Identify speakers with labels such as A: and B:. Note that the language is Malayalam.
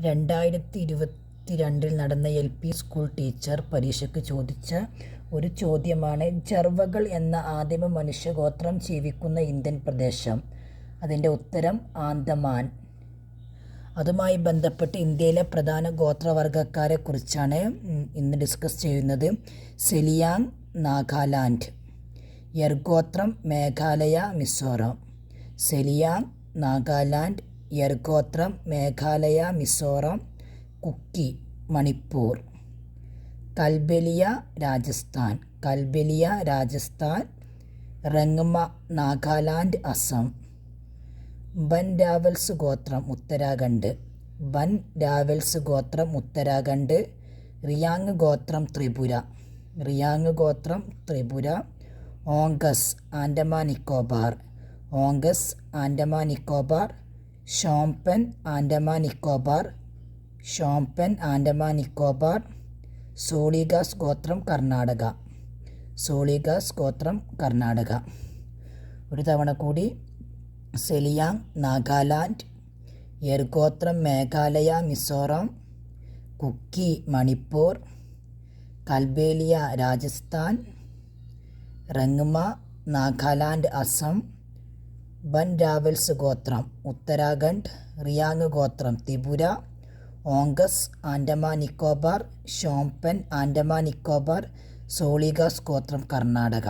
A: രണ്ടായിരത്തി ഇരുപത്തി രണ്ടിൽ നടന്ന എൽ പി സ്കൂൾ ടീച്ചർ പരീക്ഷയ്ക്ക് ചോദിച്ച ഒരു ചോദ്യമാണ് ജർവകൾ എന്ന ആദിമ മനുഷ്യഗോത്രം ജീവിക്കുന്ന ഇന്ത്യൻ പ്രദേശം. അതിന്റെ ഉത്തരം ആന്തമാൻ. അതുമായി ബന്ധപ്പെട്ട് ഇന്ത്യയിലെ പ്രധാന ഗോത്രവർഗക്കാരെ കുറിച്ചാണ് ഇന്ന് ഡിസ്കസ് ചെയ്യുന്നത്. സെലിയാങ് നാഗാലാൻഡ്. യർഗോത്രം മേഘാലയ മിസോറാം. സെലിയാങ് നാഗാലാൻഡ് യർഗോത്രം മേഘാലയ മിസോറാം കുക്കി മണിപ്പൂർ. കൽബലിയ രാജസ്ഥാൻ. കൽബലിയ രാജസ്ഥാൻ റങ്മ നാഗാലാൻഡ് അസം. ബൻ രാവൽസ് ഗോത്രം ഉത്തരാഖണ്ഡ്. ബൻ രാവൽസ് ഗോത്രം ഉത്തരാഖണ്ഡ്. റിയാങ് ഗോത്രം ത്രിപുര. റിയാങ് ഗോത്രം ത്രിപുര. ഓങ്കസ് ആൻഡമാൻ നിക്കോബാർ. ഓങ്കസ് ആൻഡമാൻ നിക്കോബാർ. ഷോംപെൻ ആൻഡമാൻ നിക്കോബാർ. ഷോംപെൻ ആൻഡമാൻ നിക്കോബാർ. സോളിഗാസ് ഗോത്രം കർണാടക. സോളിഗാസ് ഗോത്രം കർണാടക. ഒരു തവണ കൂടി സെലിയാങ് നാഗാലാൻഡ്. യർഗോത്രം മേഘാലയ മിസോറാം. കുക്കി മണിപ്പൂർ. കൽബേലിയ രാജസ്ഥാൻ. റങ്മ നാഗാലാൻഡ് അസം. ബൻ രാവൽസ് ഗോത്രം ഉത്തരാഖണ്ഡ് റിയാങ് ഗോത്രം ത്രിപുര ഓങ്കസ് ആൻഡമാൻ നിക്കോബാർ ഷോംപെൻ ആൻഡമാൻ നിക്കോബാർ സോളിഗാസ് ഗോത്രം കർണാടക.